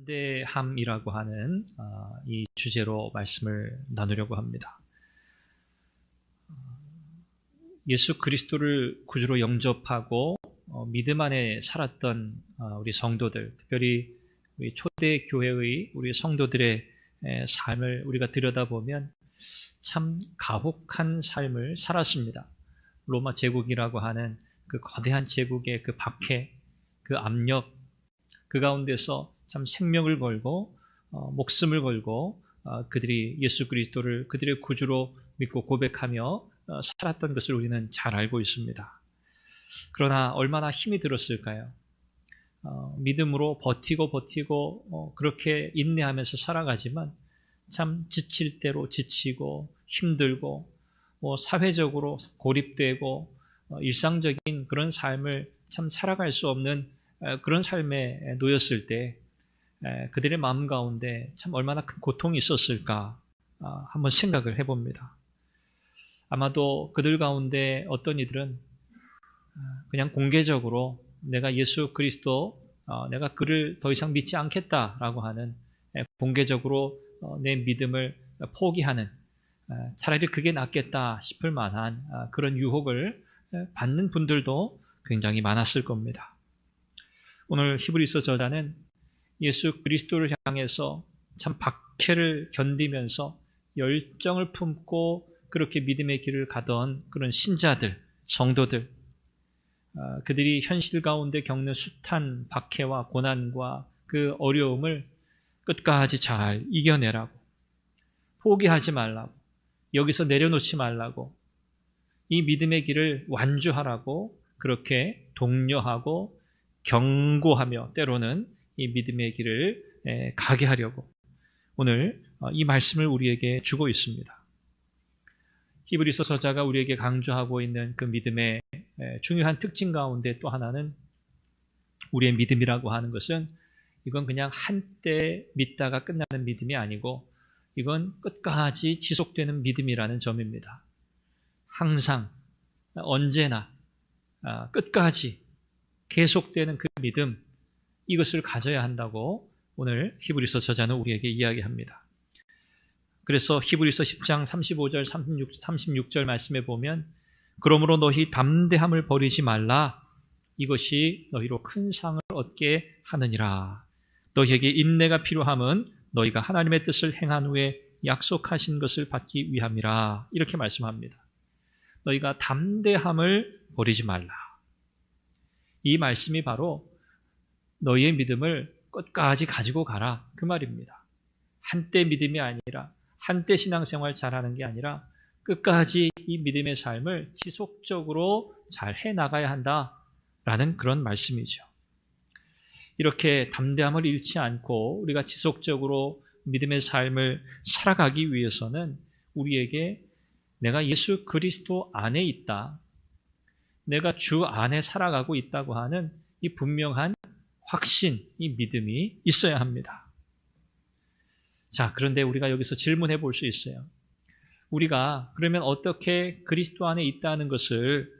담대함이라고 하는 아, 이 주제로 말씀을 나누려고 합니다. 예수 그리스도를 구주로 영접하고 어, 믿음 안에 살았던 아, 우리 성도들, 특별히 우리 초대 교회의 우리 성도들의 삶을 우리가 들여다보면 참 가혹한 삶을 살았습니다. 로마 제국이라고 하는 그 거대한 제국의 그 박해, 그 압력, 그 가운데서 참 생명을 걸고 어, 목숨을 걸고 어, 그들이 예수 그리스도를 그들의 구주로 믿고 고백하며 어, 살았던 것을 우리는 잘 알고 있습니다. 그러나 얼마나 힘이 들었을까요? 어, 믿음으로 버티고 버티고 어, 그렇게 인내하면서 살아가지만 참 지칠 대로 지치고 힘들고 뭐 사회적으로 고립되고 어, 일상적인 그런 삶을 참 살아갈 수 없는 그런 삶에 놓였을 때 그들의 마음 가운데 참 얼마나 큰 고통이 있었을까 아, 한번 생각을 해봅니다. 아마도 그들 가운데 어떤 이들은 아, 그냥 공개적으로 내가 예수 그리스도 어, 내가 그를 더 이상 믿지 않겠다라고 하는 공개적으로 어, 내 믿음을 포기하는 차라리 그게 낫겠다 싶을 만한 아, 그런 유혹을 받는 분들도 굉장히 많았을 겁니다. 오늘 히브리서 저자는 예수 그리스도를 향해서 참 박해를 견디면서 열정을 품고 그렇게 믿음의 길을 가던 그런 신자들, 성도들, 아, 그들이 현실 가운데 겪는 숱한 박해와 고난과 그 어려움을 끝까지 잘 이겨내라고, 포기하지 말라고, 여기서 내려놓지 말라고, 이 믿음의 길을 완주하라고 그렇게 독려하고 경고하며 때로는 이 믿음의 길을 가게 하려고 오늘 어, 이 말씀을 우리에게 주고 있습니다. 히브리서 서자가 우리에게 강조하고 있는 그 믿음의 중요한 특징 가운데 또 하나는 우리의 믿음이라고 하는 것은 이건 그냥 한때 믿다가 끝나는 믿음이 아니고 이건 끝까지 지속되는 믿음이라는 점입니다. 항상 언제나 아, 끝까지 계속되는 그 믿음 이것을 가져야 한다고 오늘 히브리서 저자는 우리에게 이야기합니다. 그래서 히브리서 10장 35절 36, 36절 말씀에 보면 그러므로 너희 담대함을 버리지 말라 이것이 너희로 큰 상을 얻게 하느니라 너희에게 인내가 필요함은 너희가 하나님의 뜻을 행한 후에 약속하신 것을 받기 위함이라 이렇게 말씀합니다. 너희가 담대함을 버리지 말라. 이 말씀이 바로 너희의 믿음을 끝까지 가지고 가라. 그 말입니다. 한때 믿음이 아니라, 한때 신앙생활 잘하는 게 아니라, 끝까지 이 믿음의 삶을 지속적으로 잘 해나가야 한다. 라는 그런 말씀이죠. 이렇게 담대함을 잃지 않고 우리가 지속적으로 믿음의 삶을 살아가기 위해서는 우리에게 내가 예수 그리스도 안에 있다. 내가 주 안에 살아가고 있다고 하는 이 분명한 확신, 이 믿음이 있어야 합니다. 자, 그런데 우리가 여기서 질문해 볼 수 있어요. 우리가 그러면 어떻게 그리스도 안에 있다는 것을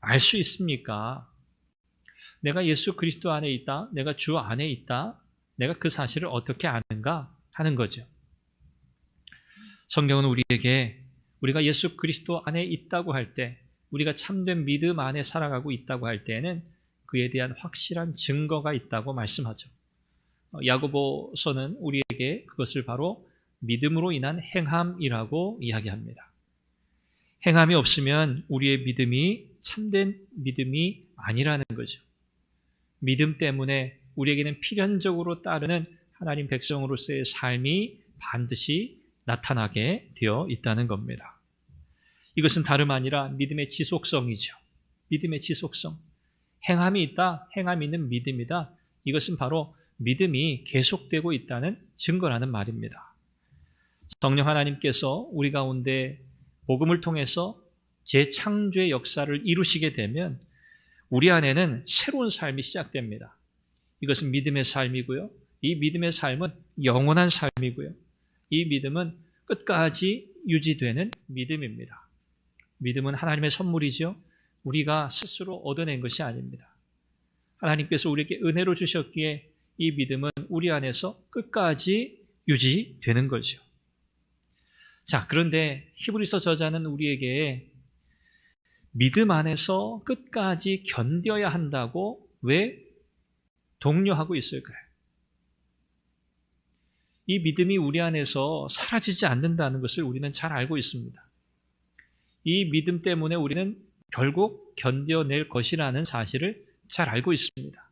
알 수 있습니까? 내가 예수 그리스도 안에 있다, 내가 주 안에 있다, 내가 그 사실을 어떻게 아는가 하는 거죠. 성경은 우리에게 우리가 예수 그리스도 안에 있다고 할 때, 우리가 참된 믿음 안에 살아가고 있다고 할 때는 그에 대한 확실한 증거가 있다고 말씀하죠. 어, 야고보서는 우리에게 그것을 바로 믿음으로 인한 행함이라고 이야기합니다. 행함이 없으면 우리의 믿음이 참된 믿음이 아니라는 거죠. 믿음 때문에 우리에게는 필연적으로 따르는 하나님 백성으로서의 삶이 반드시 나타나게 되어 있다는 겁니다. 이것은 다름 아니라 믿음의 지속성이죠. 믿음의 지속성. 행함이 있다, 행함이 있는 믿음이다. 이것은 바로 믿음이 계속되고 있다는 증거라는 말입니다. 성령 하나님께서 우리 가운데 복음을 통해서 재창조의 역사를 이루시게 되면 우리 안에는 새로운 삶이 시작됩니다. 이것은 믿음의 삶이고요. 이 믿음의 삶은 영원한 삶이고요. 이 믿음은 끝까지 유지되는 믿음입니다. 믿음은 하나님의 선물이죠. 우리가 스스로 얻어낸 것이 아닙니다. 하나님께서 우리에게 은혜로 주셨기에 이 믿음은 우리 안에서 끝까지 유지되는 거죠. 자, 그런데 히브리서 저자는 우리에게 믿음 안에서 끝까지 견뎌야 한다고 왜 독려하고 있을까요? 이 믿음이 우리 안에서 사라지지 않는다는 것을 우리는 잘 알고 있습니다. 이 믿음 때문에 우리는 결국 견뎌낼 것이라는 사실을 잘 알고 있습니다.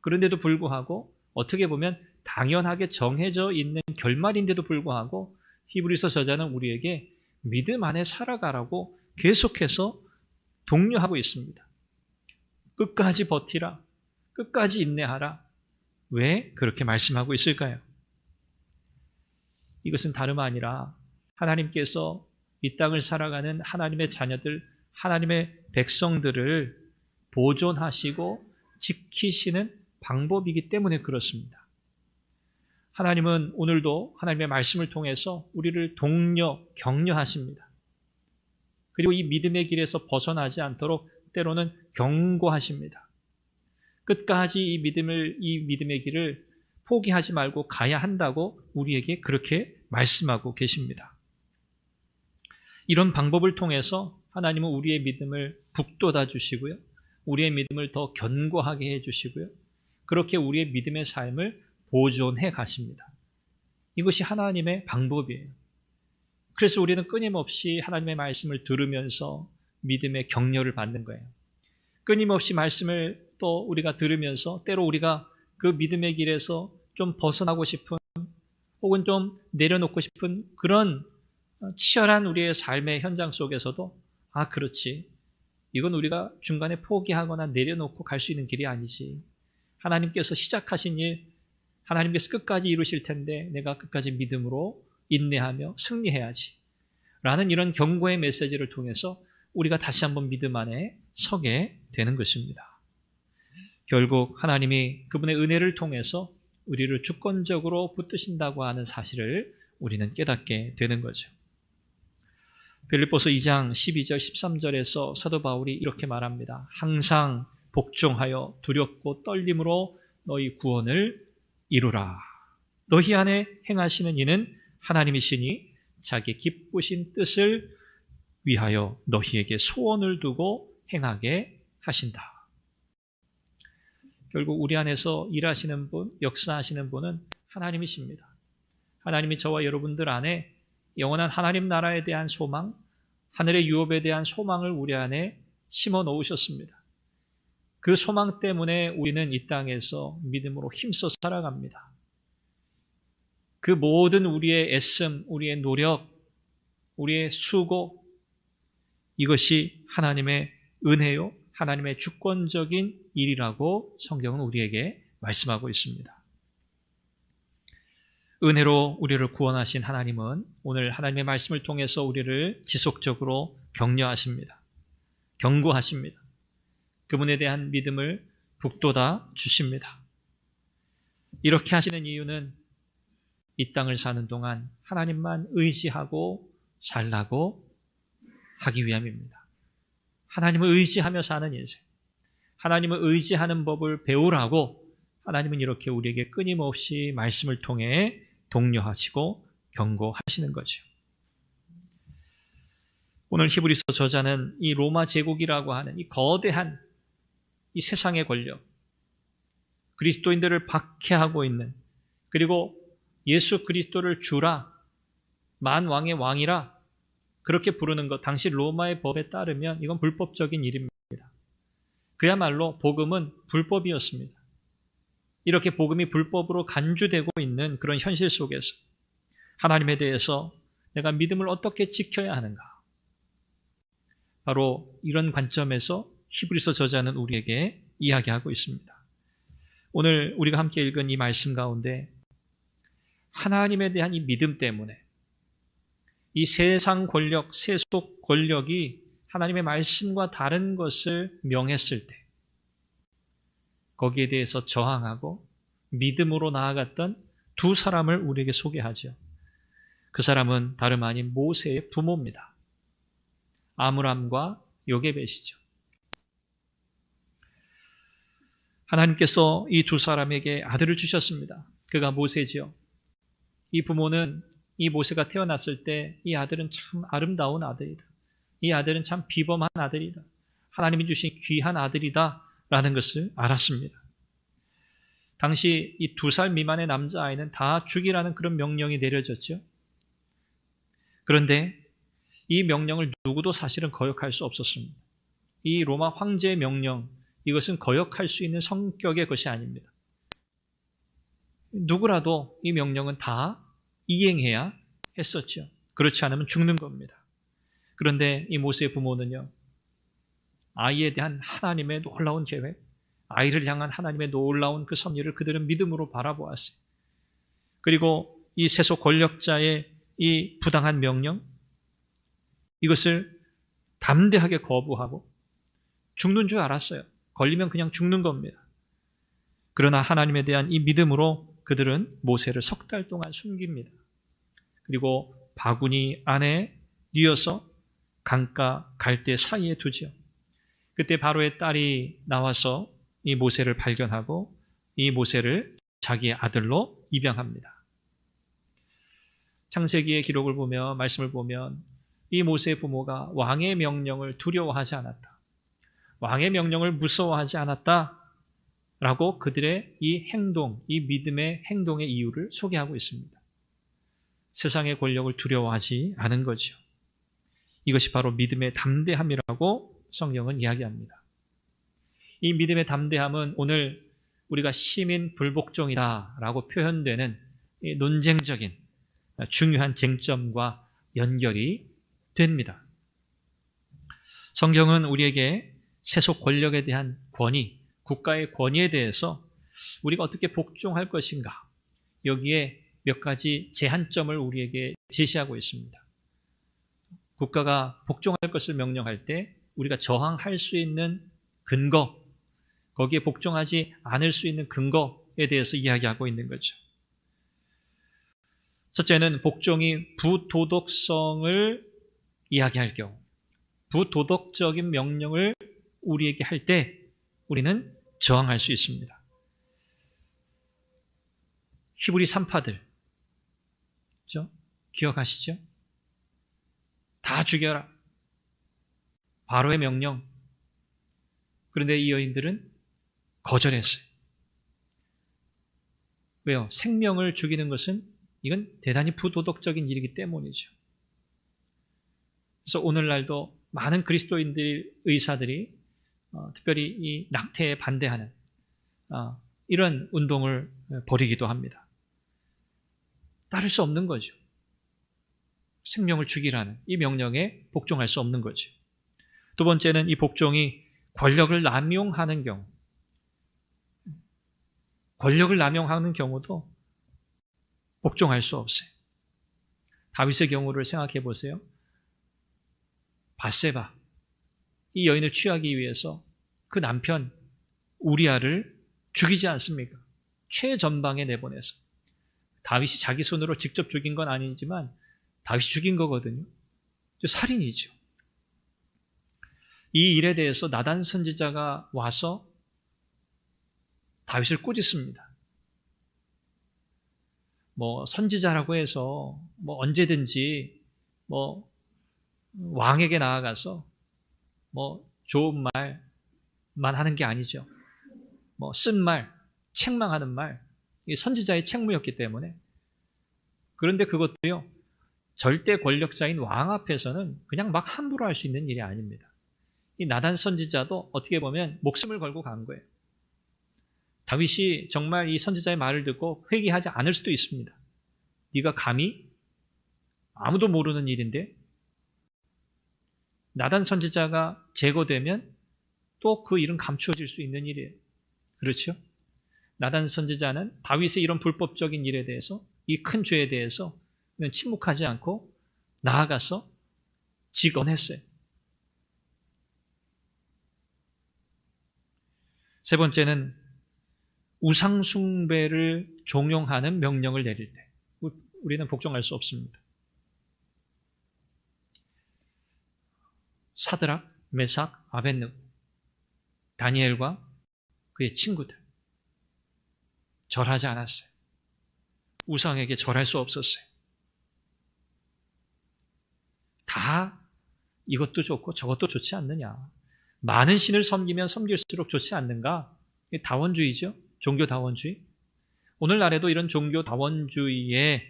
그런데도 불구하고 어떻게 보면 당연하게 정해져 있는 결말인데도 불구하고 히브리서 저자는 우리에게 믿음 안에 살아가라고 계속해서 독려하고 있습니다. 끝까지 버티라. 끝까지 인내하라. 왜 그렇게 말씀하고 있을까요? 이것은 다름 아니라 하나님께서 이 땅을 살아가는 하나님의 자녀들, 하나님의 백성들을 보존하시고 지키시는 방법이기 때문에 그렇습니다. 하나님은 오늘도 하나님의 말씀을 통해서 우리를 독려, 격려하십니다. 그리고 이 믿음의 길에서 벗어나지 않도록 때로는 경고하십니다. 끝까지 이 믿음을, 이 믿음의 길을 포기하지 말고 가야 한다고 우리에게 그렇게 말씀하고 계십니다. 이런 방법을 통해서 하나님은 우리의 믿음을 북돋아 주시고요. 우리의 믿음을 더 견고하게 해 주시고요. 그렇게 우리의 믿음의 삶을 보존해 가십니다. 이것이 하나님의 방법이에요. 그래서 우리는 끊임없이 하나님의 말씀을 들으면서 믿음의 격려를 받는 거예요. 끊임없이 말씀을 또 우리가 들으면서 때로 우리가 그 믿음의 길에서 좀 벗어나고 싶은 혹은 좀 내려놓고 싶은 그런 치열한 우리의 삶의 현장 속에서도 아, 그렇지. 이건 우리가 중간에 포기하거나 내려놓고 갈 수 있는 길이 아니지. 하나님께서 시작하신 일, 하나님께서 끝까지 이루실 텐데 내가 끝까지 믿음으로 인내하며 승리해야지. 라는 이런 경고의 메시지를 통해서 우리가 다시 한번 믿음 안에 서게 되는 것입니다. 결국 하나님이 그분의 은혜를 통해서 우리를 주권적으로 붙드신다고 하는 사실을 우리는 깨닫게 되는 거죠. 빌립보서 2장 12절 13절에서 사도 바울이 이렇게 말합니다. 항상 복종하여 두렵고 떨림으로 너희 구원을 이루라. 너희 안에 행하시는 이는 하나님이시니 자기 기쁘신 뜻을 위하여 너희에게 소원을 두고 행하게 하신다. 결국 우리 안에서 일하시는 분, 역사하시는 분은 하나님이십니다. 하나님이 저와 여러분들 안에 영원한 하나님 나라에 대한 소망, 하늘의 유업에 대한 소망을 우리 안에 심어 놓으셨습니다. 그 소망 때문에 우리는 이 땅에서 믿음으로 힘써 살아갑니다. 그 모든 우리의 애씀, 우리의 노력, 우리의 수고, 이것이 하나님의 은혜요, 하나님의 주권적인 일이라고 성경은 우리에게 말씀하고 있습니다. 은혜로 우리를 구원하신 하나님은 오늘 하나님의 말씀을 통해서 우리를 지속적으로 격려하십니다. 경고하십니다. 그분에 대한 믿음을 북돋아 주십니다. 이렇게 하시는 이유는 이 땅을 사는 동안 하나님만 의지하고 살라고 하기 위함입니다. 하나님을 의지하며 사는 인생. 하나님을 의지하는 법을 배우라고 하나님은 이렇게 우리에게 끊임없이 말씀을 통해 독려하시고 경고하시는 거죠. 오늘 히브리서 저자는 이 로마 제국이라고 하는 이 거대한 이 세상의 권력, 그리스도인들을 박해하고 있는 그리고 예수 그리스도를 주라 만 왕의 왕이라 그렇게 부르는 것 당시 로마의 법에 따르면 이건 불법적인 일입니다. 그야말로 복음은 불법이었습니다. 이렇게 복음이 불법으로 간주되고 있는 그런 현실 속에서 하나님에 대해서 내가 믿음을 어떻게 지켜야 하는가? 바로 이런 관점에서 히브리서 저자는 우리에게 이야기하고 있습니다. 오늘 우리가 함께 읽은 이 말씀 가운데 하나님에 대한 이 믿음 때문에 이 세상 권력, 세속 권력이 하나님의 말씀과 다른 것을 명했을 때 거기에 대해서 저항하고 믿음으로 나아갔던 두 사람을 우리에게 소개하죠. 그 사람은 다름 아닌 모세의 부모입니다. 아므람과 요게벳이죠. 하나님께서 이 두 사람에게 아들을 주셨습니다. 그가 모세지요. 이 부모는 이 모세가 태어났을 때 이 아들은 참 아름다운 아들이다. 이 아들은 참 비범한 아들이다. 하나님이 주신 귀한 아들이다. 라는 것을 알았습니다. 당시 이 두 살 미만의 남자아이는 다 죽이라는 그런 명령이 내려졌죠. 그런데 이 명령을 누구도 사실은 거역할 수 없었습니다. 이 로마 황제의 명령, 이것은 거역할 수 있는 성격의 것이 아닙니다. 누구라도 이 명령은 다 이행해야 했었죠. 그렇지 않으면 죽는 겁니다. 그런데 이 모세의 부모는요, 아이에 대한 하나님의 놀라운 계획, 아이를 향한 하나님의 놀라운 그 섭리를 그들은 믿음으로 바라보았어요. 그리고 이 세속 권력자의 이 부당한 명령, 이것을 담대하게 거부하고 죽는 줄 알았어요. 걸리면 그냥 죽는 겁니다. 그러나 하나님에 대한 이 믿음으로 그들은 모세를 석 달 동안 숨깁니다. 그리고 바구니 안에 뉘어서 강가 갈대 사이에 두지요. 그때 바로의 딸이 나와서 이 모세를 발견하고 이 모세를 자기의 아들로 입양합니다. 창세기의 기록을 보며 말씀을 보면 이 모세의 부모가 왕의 명령을 두려워하지 않았다. 왕의 명령을 무서워하지 않았다. 라고 그들의 이 행동, 이 믿음의 행동의 이유를 소개하고 있습니다. 세상의 권력을 두려워하지 않은 거죠. 이것이 바로 믿음의 담대함이라고 성경은 이야기합니다. 이 믿음의 담대함은 오늘 우리가 시민 불복종이다 라고 표현되는 논쟁적인 중요한 쟁점과 연결이 됩니다. 성경은 우리에게 세속 권력에 대한 권위, 국가의 권위에 대해서 우리가 어떻게 복종할 것인가, 여기에 몇 가지 제한점을 우리에게 제시하고 있습니다. 국가가 복종할 것을 명령할 때 우리가 저항할 수 있는 근거, 거기에 복종하지 않을 수 있는 근거에 대해서 이야기하고 있는 거죠. 첫째는 복종이 부도덕성을 이야기할 경우, 부도덕적인 명령을 우리에게 할 때 우리는 저항할 수 있습니다. 히브리 산파들? 기억하시죠? 다 죽여라. 바로의 명령. 그런데 이 여인들은 거절했어요. 왜요? 생명을 죽이는 것은 이건 대단히 부도덕적인 일이기 때문이죠. 그래서 오늘날도 많은 그리스도인들 의사들이 어, 특별히 이 낙태에 반대하는 어, 이런 운동을 벌이기도 합니다. 따를 수 없는 거죠. 생명을 죽이라는 이 명령에 복종할 수 없는 거죠. 두 번째는 이 복종이 권력을 남용하는 경우. 권력을 남용하는 경우도 복종할 수 없어요. 다윗의 경우를 생각해 보세요. 바세바 이 여인을 취하기 위해서 그 남편 우리아를 죽이지 않습니까? 최전방에 내보내서 다윗이 자기 손으로 직접 죽인 건 아니지만 다윗이 죽인 거거든요. 살인이죠. 이 일에 대해서 나단 선지자가 와서 다윗을 꾸짖습니다. 뭐 선지자라고 해서 뭐 언제든지 뭐 왕에게 나아가서 뭐 좋은 말만 하는 게 아니죠. 뭐 쓴 말, 책망하는 말, 선지자의 책무였기 때문에 그런데 그것도요 절대 권력자인 왕 앞에서는 그냥 막 함부로 할 수 있는 일이 아닙니다. 이 나단 선지자도 어떻게 보면 목숨을 걸고 간 거예요. 다윗이 정말 이 선지자의 말을 듣고 회개하지 않을 수도 있습니다. 네가 감히 아무도 모르는 일인데 나단 선지자가 제거되면 또 그 일은 감추어질 수 있는 일이에요. 그렇죠? 나단 선지자는 다윗의 이런 불법적인 일에 대해서 이 큰 죄에 대해서 침묵하지 않고 나아가서 직언했어요. 세 번째는 우상숭배를 종용하는 명령을 내릴 때 우리는 복종할 수 없습니다. 사드락, 메삭, 아벤느 다니엘과 그의 친구들 절하지 않았어요. 우상에게 절할 수 없었어요. 다 이것도 좋고 저것도 좋지 않느냐. 많은 신을 섬기면 섬길수록 좋지 않는가? 다원주의죠. 종교 다원주의. 오늘날에도 이런 종교 다원주의의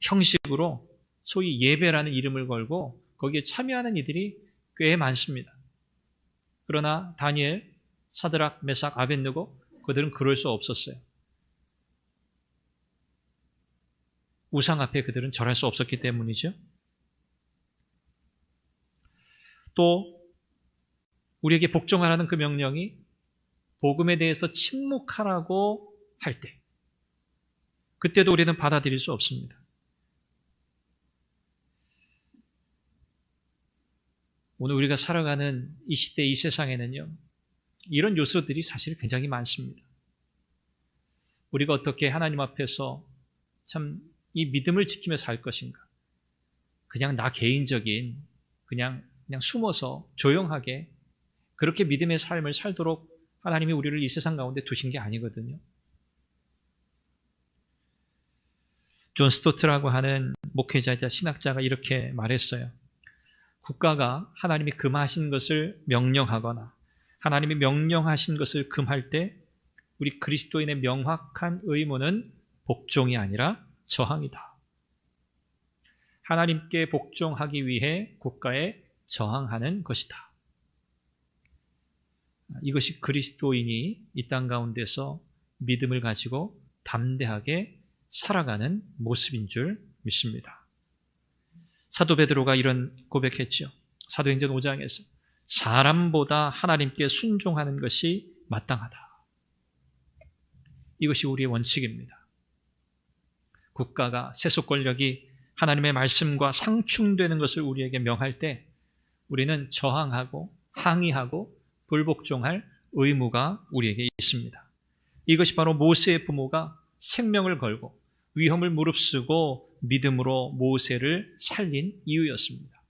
형식으로 소위 예배라는 이름을 걸고 거기에 참여하는 이들이 꽤 많습니다. 그러나 다니엘, 사드락, 메삭, 아벤느고 그들은 그럴 수 없었어요. 우상 앞에 그들은 절할 수 없었기 때문이죠. 또 우리에게 복종하라는 그 명령이 복음에 대해서 침묵하라고 할 때, 그때도 우리는 받아들일 수 없습니다. 오늘 우리가 살아가는 이 시대, 이 세상에는요, 이런 요소들이 사실 굉장히 많습니다. 우리가 어떻게 하나님 앞에서 참 이 믿음을 지키며 살 것인가? 그냥 나 개인적인, 그냥, 그냥 숨어서 조용하게 그렇게 믿음의 삶을 살도록 하나님이 우리를 이 세상 가운데 두신 게 아니거든요. 존 스토트라고 하는 목회자이자 신학자가 이렇게 말했어요. 국가가 하나님이 금하신 것을 명령하거나 하나님이 명령하신 것을 금할 때 우리 그리스도인의 명확한 의무는 복종이 아니라 저항이다. 하나님께 복종하기 위해 국가에 저항하는 것이다. 이것이 그리스도인이 이 땅 가운데서 믿음을 가지고 담대하게 살아가는 모습인 줄 믿습니다. 사도 베드로가 이런 고백했죠. 사도행전 5장에서 사람보다 하나님께 순종하는 것이 마땅하다. 이것이 우리의 원칙입니다. 국가가 세속 권력이 하나님의 말씀과 상충되는 것을 우리에게 명할 때 우리는 저항하고 항의하고 불복종할 의무가 우리에게 있습니다. 이것이 바로 모세의 부모가 생명을 걸고 위험을 무릅쓰고 믿음으로 모세를 살린 이유였습니다.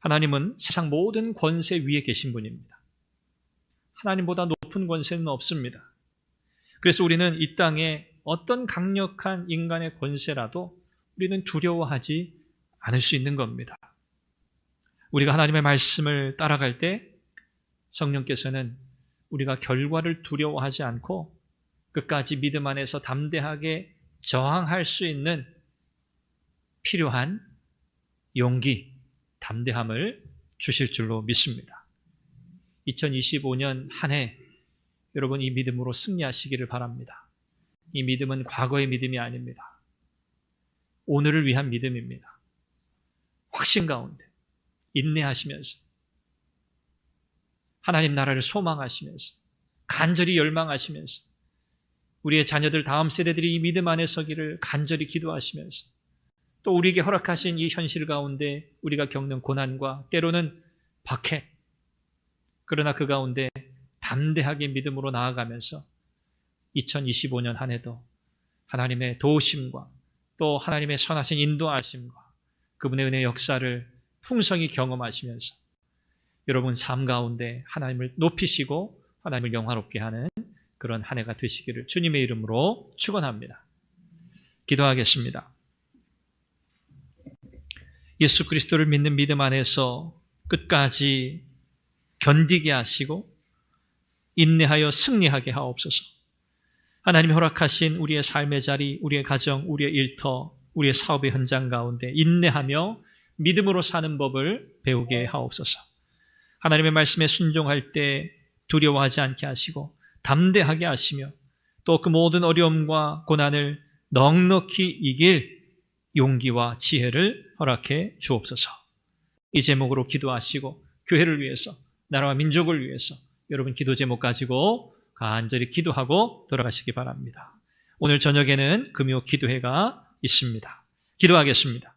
하나님은 세상 모든 권세 위에 계신 분입니다. 하나님보다 높은 권세는 없습니다. 그래서 우리는 이 땅에 어떤 강력한 인간의 권세라도 우리는 두려워하지 않을 수 있는 겁니다. 우리가 하나님의 말씀을 따라갈 때 성령께서는 우리가 결과를 두려워하지 않고 끝까지 믿음 안에서 담대하게 저항할 수 있는 필요한 용기, 담대함을 주실 줄로 믿습니다. 2025년 한 해 여러분 이 믿음으로 승리하시기를 바랍니다. 이 믿음은 과거의 믿음이 아닙니다. 오늘을 위한 믿음입니다. 확신 가운데 인내하시면서 하나님 나라를 소망하시면서 간절히 열망하시면서 우리의 자녀들 다음 세대들이 이 믿음 안에 서기를 간절히 기도하시면서 또 우리에게 허락하신 이 현실 가운데 우리가 겪는 고난과 때로는 박해 그러나 그 가운데 담대하게 믿음으로 나아가면서 2025년 한 해도 하나님의 도우심과 또 하나님의 선하신 인도하심과 그분의 은혜 역사를 풍성히 경험하시면서 여러분 삶 가운데 하나님을 높이시고 하나님을 영화롭게 하는 그런 한 해가 되시기를 주님의 이름으로 축원합니다. 기도하겠습니다. 예수 그리스도를 믿는 믿음 안에서 끝까지 견디게 하시고 인내하여 승리하게 하옵소서. 하나님이 허락하신 우리의 삶의 자리, 우리의 가정, 우리의 일터, 우리의 사업의 현장 가운데 인내하며 믿음으로 사는 법을 배우게 하옵소서. 하나님의 말씀에 순종할 때 두려워하지 않게 하시고 담대하게 하시며 또 그 모든 어려움과 고난을 넉넉히 이길 용기와 지혜를 허락해 주옵소서. 이 제목으로 기도하시고 교회를 위해서 나라와 민족을 위해서 여러분 기도 제목 가지고 간절히 기도하고 돌아가시기 바랍니다. 오늘 저녁에는 금요 기도회가 있습니다. 기도하겠습니다.